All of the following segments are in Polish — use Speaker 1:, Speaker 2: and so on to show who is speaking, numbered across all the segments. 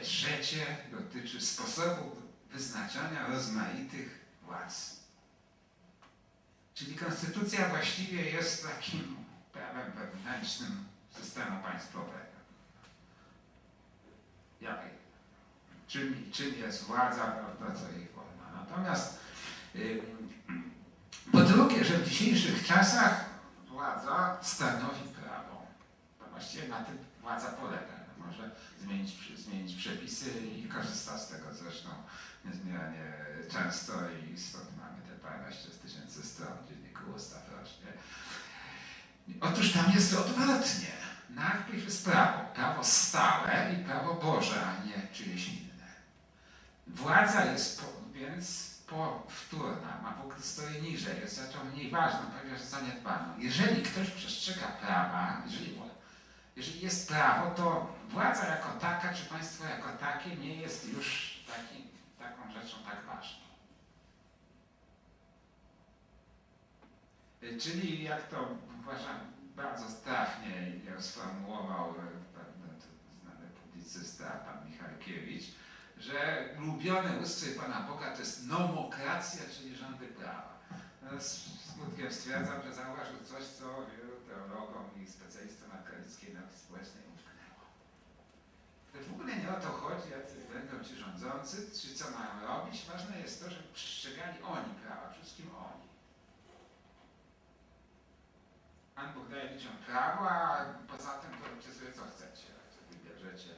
Speaker 1: trzecie dotyczy sposobu wyznaczania rozmaitych władz. Czyli konstytucja właściwie jest takim prawem wewnętrznym systemu państwowego. Jak, czym, czym jest władza, prawda, co jej wolna. Natomiast po drugie, że w dzisiejszych czasach władza stanowi prawo. To właściwie na tym władza polega. Może zmienić, zmienić przepisy i korzysta z tego zresztą niezmiernie często i stąd mamy te paręnaście tysięcy stron dzienniku ustaw rocznie. Otóż tam jest odwrotnie. Najpierw jest prawo, prawo stałe i prawo Boże, a nie czyjeś inne. Władza jest po, więc powtórna, ma w stoi niżej, jest rzeczą mniej ważną, ponieważ zaniedbaną. Jeżeli ktoś przestrzega prawa, jeżeli, jeżeli jest prawo, to władza jako taka, czy państwo jako takie nie jest już taką rzeczą tak ważną. Czyli jak to uważam bardzo trafnie sformułował e, pewien znany publicysta, pan Michalkiewicz, że ulubiony ustrój Pana Boga to jest nomokracja, czyli rządy prawa. Z smutkiem stwierdzam, że zauważył coś, co teologom i specjalistom akademickiej nauki społecznej umknęło. To w ogóle nie o to chodzi, jacy będą ci rządzący, czy co mają robić. Ważne jest to, żeby przestrzegali oni prawa, wszystkim oni. Pan Bóg daje ludziom prawo, a poza tym to róbcie sobie co chcecie. Co wybierzecie,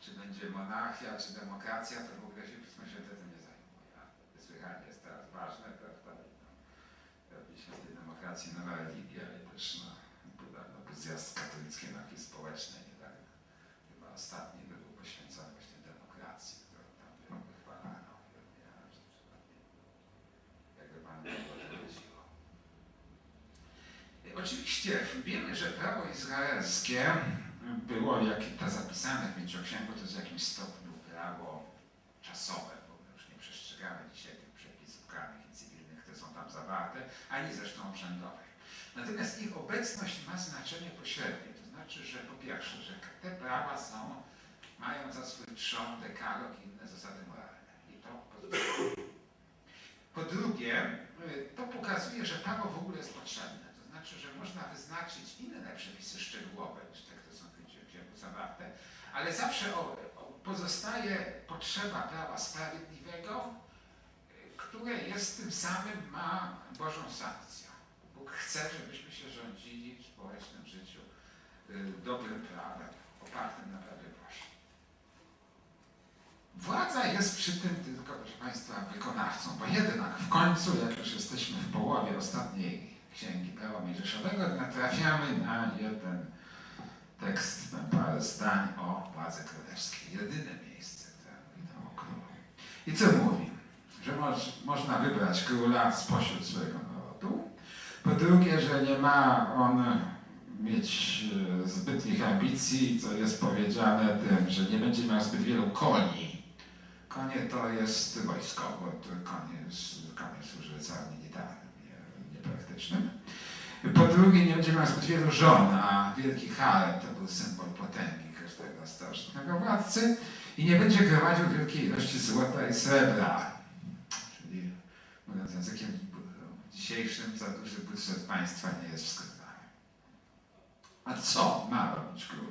Speaker 1: czy będzie monarchia, czy demokracja, to w ogóle się Pismo Święte tym nie zajmuje. Słychanie jest teraz ważne, prawda? No, robi się z tej demokracji nowa religia i też no, zjazd katolickiej nauki społecznej, nie tak? Chyba ostatni by był poświęcony właśnie demokracji, którą tam wychwalano. Ja, że przypadnie, jakby Pan Bóg odwróciło. Oczywiście wiemy, że prawo izraelskie było jak to zapisane w Pięcioksięgu, to jest w jakimś stopniu prawo czasowe, bo już nie przestrzegamy dzisiaj tych przepisów karnych i cywilnych, które są tam zawarte, ani zresztą urzędowych. Natomiast ich obecność ma znaczenie pośrednie, to znaczy, że po pierwsze, że te prawa są, mają za swój trzon dekalog i inne zasady moralne. I to po- drugie, to pokazuje, że prawo w ogóle jest potrzebne. To znaczy, że można wyznaczyć inne przepisy szczegółowe niż te, które są w Pięcioksięgu zawarte, ale zawsze pozostaje potrzeba prawa sprawiedliwego, które jest tym samym ma Bożą sankcję. Bóg chce, żebyśmy się rządzili w społecznym życiu y, dobrym prawem, opartym na prawie Bożym. Władza jest przy tym tylko, proszę Państwa, wykonawcą, bo jednak w końcu, jak już jesteśmy w połowie ostatniej księgi prawa mojżeszowego, natrafiamy na jeden tekst, na parę zdań o władzy królewskiej. Jedyne miejsce, które mówi tam o królu. I co mówi? Że moż, można wybrać króla spośród swojego narodu. Po drugie, że nie ma on mieć e, zbytnich ambicji, co jest powiedziane tym, że nie będzie miał zbyt wielu koni. Konie to jest wojskowo, to konie, konie służy celom militarnym, nie, niepraktycznym. Po drugie, nie będzie miał zbyt wielu żon, a wielki harem to był symbol potęgi każdego starożytnego władcy i nie będzie gromadził wielkiej ilości złota i srebra. Czyli mówiąc językiem dzisiejszym, za duży budżet państwa nie jest wskazany. A co ma robić król?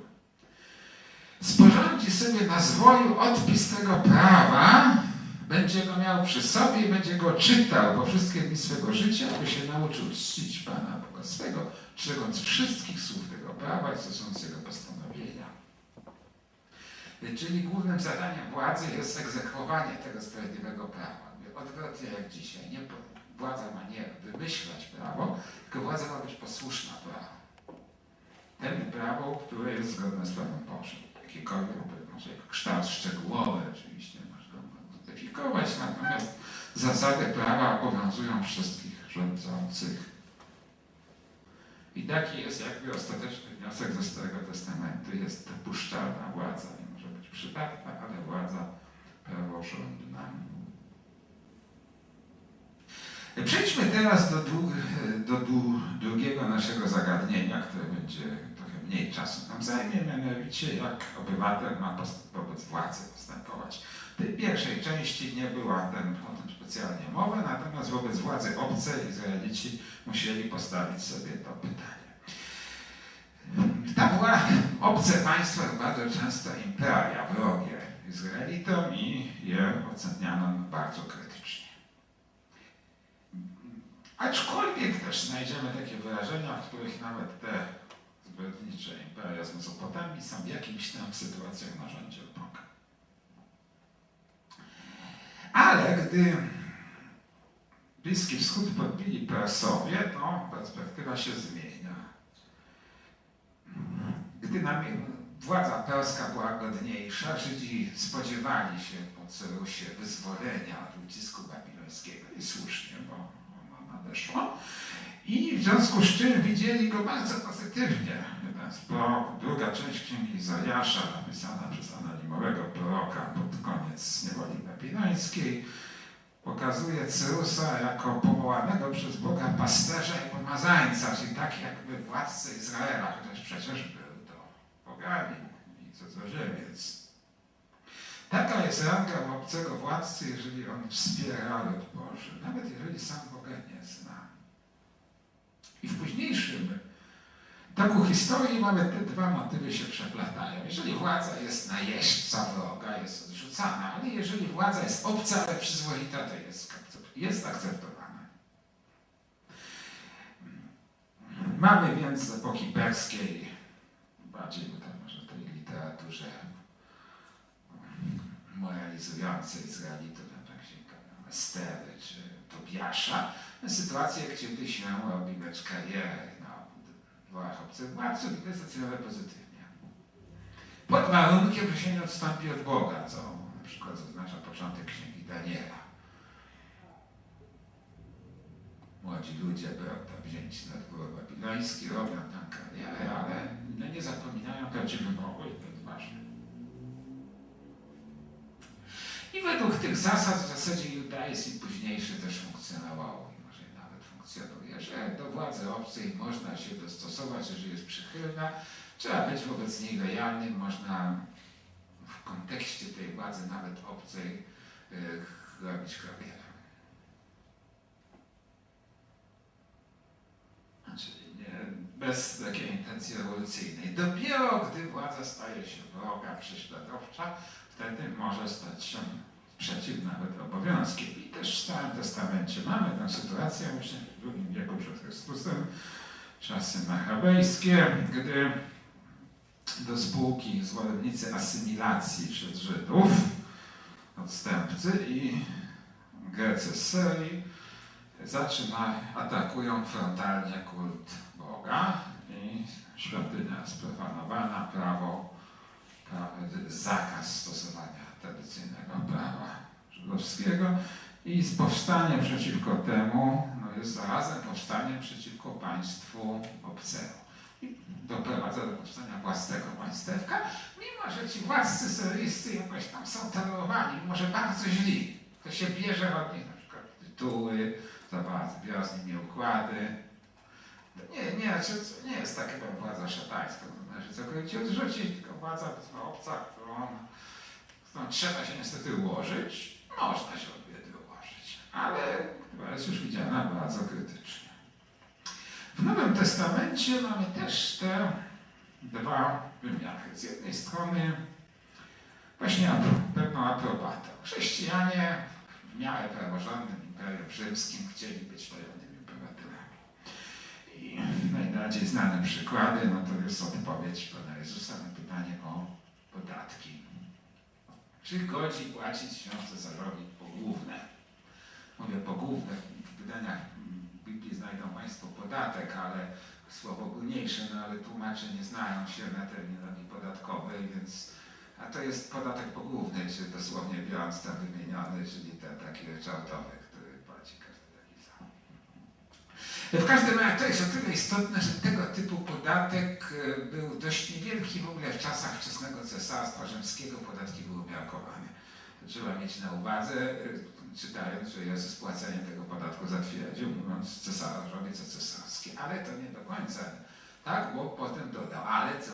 Speaker 1: Sporządzi sobie na zwoju odpis tego prawa, będzie go miał przy sobie i będzie go czytał po wszystkie dni swego życia, aby się nauczył czcić Pana Boga swego, czegąc wszystkich słów tego prawa i stosując jego postanowienia. Czyli głównym zadaniem władzy jest egzekwowanie tego sprawiedliwego prawa. Odwrotnie jak dzisiaj. Nie, władza ma nie wymyślać prawo, tylko władza ma być posłuszna prawu. Temu prawo, które jest zgodne z prawem Bożym. Jakikolwiek, może kształt szczegółowy oczywiście można modyfikować, natomiast zasady prawa obowiązują wszystkich rządzących. I taki jest jakby ostateczny wniosek ze Starego Testamentu. Jest dopuszczalna władza, nie może być przydatna, ale władza praworządna. Przejdźmy teraz do, dług, do dłu- drugiego naszego zagadnienia, które będzie mniej czasu nam zajmie, mianowicie jak obywatel ma wobec władzy postępować. części nie była ten, o tym specjalnie mowy, natomiast wobec władzy obcej Izraelici musieli postawić sobie to pytanie. Ta była obce państwa bardzo często imperia wrogie Izraelitom i je oceniano bardzo krytycznie. Aczkolwiek też znajdziemy takie wyrażenia, w których nawet te zbrodnicze imperia z Mesopotamii są w jakimś tam sytuacjach na rządzie Boga. Ale gdy Bliski Wschód podbili Persowie, to perspektywa się zmienia. Gdy nam władza perska była godniejsza, Żydzi spodziewali się po Cyrusie wyzwolenia od ucisku babilońskiego i słusznie, bo ono nadeszło. I w związku z czym widzieli go bardzo pozytywnie. Proroków, druga część księgi Zajasza, napisana przez anonimowego proroka pod koniec niewoli babilońskiej, pokazuje Cyrusa jako powołanego przez Boga pasterza i pomazańca, czyli tak jakby władcę Izraela, chociaż przecież był to poganin i cudzoziemiec. Taka jest ranga obcego władcy, jeżeli on wspiera lud Boży, nawet jeżeli sam Boga nie zna. Późniejszym toku historii mamy te dwa motywy się przeplatają. Jeżeli władza jest najeźdźca wroga, jest odrzucana, ale jeżeli władza jest obca, ale przyzwoita, to jest, jest akceptowana. Mamy więc z epoki perskiej, bardziej tutaj może w tej literaturze moralizującej Izraelitów, jak księga Estery czy Tobiasza, sytuację, gdzie się robi mecz karierę na dworach obcych i to jest ocenione pozytywnie. Pod warunkiem, że się nie odstąpi od Boga, co na przykład zaznacza początek księgi Daniela. Młodzi ludzie tam wzięci na dwór babiloński, robią tam karierę, ale no nie zapominają prawdziwym Bogu i to jest ważne. I według tych zasad w zasadzie judaizm późniejszy też funkcjonował i może nawet funkcjonuje, że do władzy obcej można się dostosować, jeżeli jest przychylna, trzeba być wobec niej lojalnym, można w kontekście tej władzy nawet obcej yy, robić karierę. Czyli nie, bez takiej intencji rewolucyjnej. Dopiero gdy władza staje się wroga, prześladowcza, wtedy może stać się przeciw nawet obowiązkiem. I też w Starym Testamencie mamy tę sytuację, właśnie w II wieku przed Chrystusem, czasy machabejskie, gdy do spółki zwolennicy asymilacji wśród Żydów, odstępcy i Grecy z Syrii zaczyna, atakują frontalnie kult Boga i świątynia sprofanowana, prawo, prawo zakaz stosowania tradycyjnego prawa żydowskiego i powstanie przeciwko temu no jest zarazem powstaniem przeciwko państwu obcemu. I doprowadza do powstania własnego państewka, mimo że ci władcy syryjscy jakoś tam są tolerowani, mimo że bardzo źli. To się bierze od nich na przykład tytuły, biorą z nimi układy. Nie, nie, nie jest taka władza szatańska, to należy całkowicie odrzucić, tylko władza obca, którą no, trzeba się niestety ułożyć, można się od ułożyć, ale chyba jest już widziana bardzo krytycznie. W Nowym Testamencie mamy też te dwa wymiary. Z jednej strony właśnie pewną aprobatę. Chrześcijanie w miarę praworządnym Imperium Rzymskim chcieli być lojalnymi obywatelami. I najbardziej znane przykłady, no to jest odpowiedź Pana Jezusa na pytanie o podatki czy godzi płacić się Cezarowi pogłówne? Mówię pogłówne, w wydaniach Biblii znajdą Państwo podatek, ale słowo ogólniejsze, no ale tłumacze nie znają się na terminologii podatkowej, więc a to jest podatek pogłówny, czy dosłownie biorąc tam wymieniony, czyli ten taki ryczałtowy, który płaci każdy taki sam. W każdym razie to jest o tyle istotne, że tego typu podatek e, był niewielki w ogóle w czasach wczesnego cesarstwa rzymskiego. Podatki były umiarkowane. Trzeba mieć na uwadze, e, czytając, że Jezus płacenie tego podatku zatwierdził, mówiąc cesarzowi co cesarskie. Ale to nie do końca tak, bo potem dodał, ale co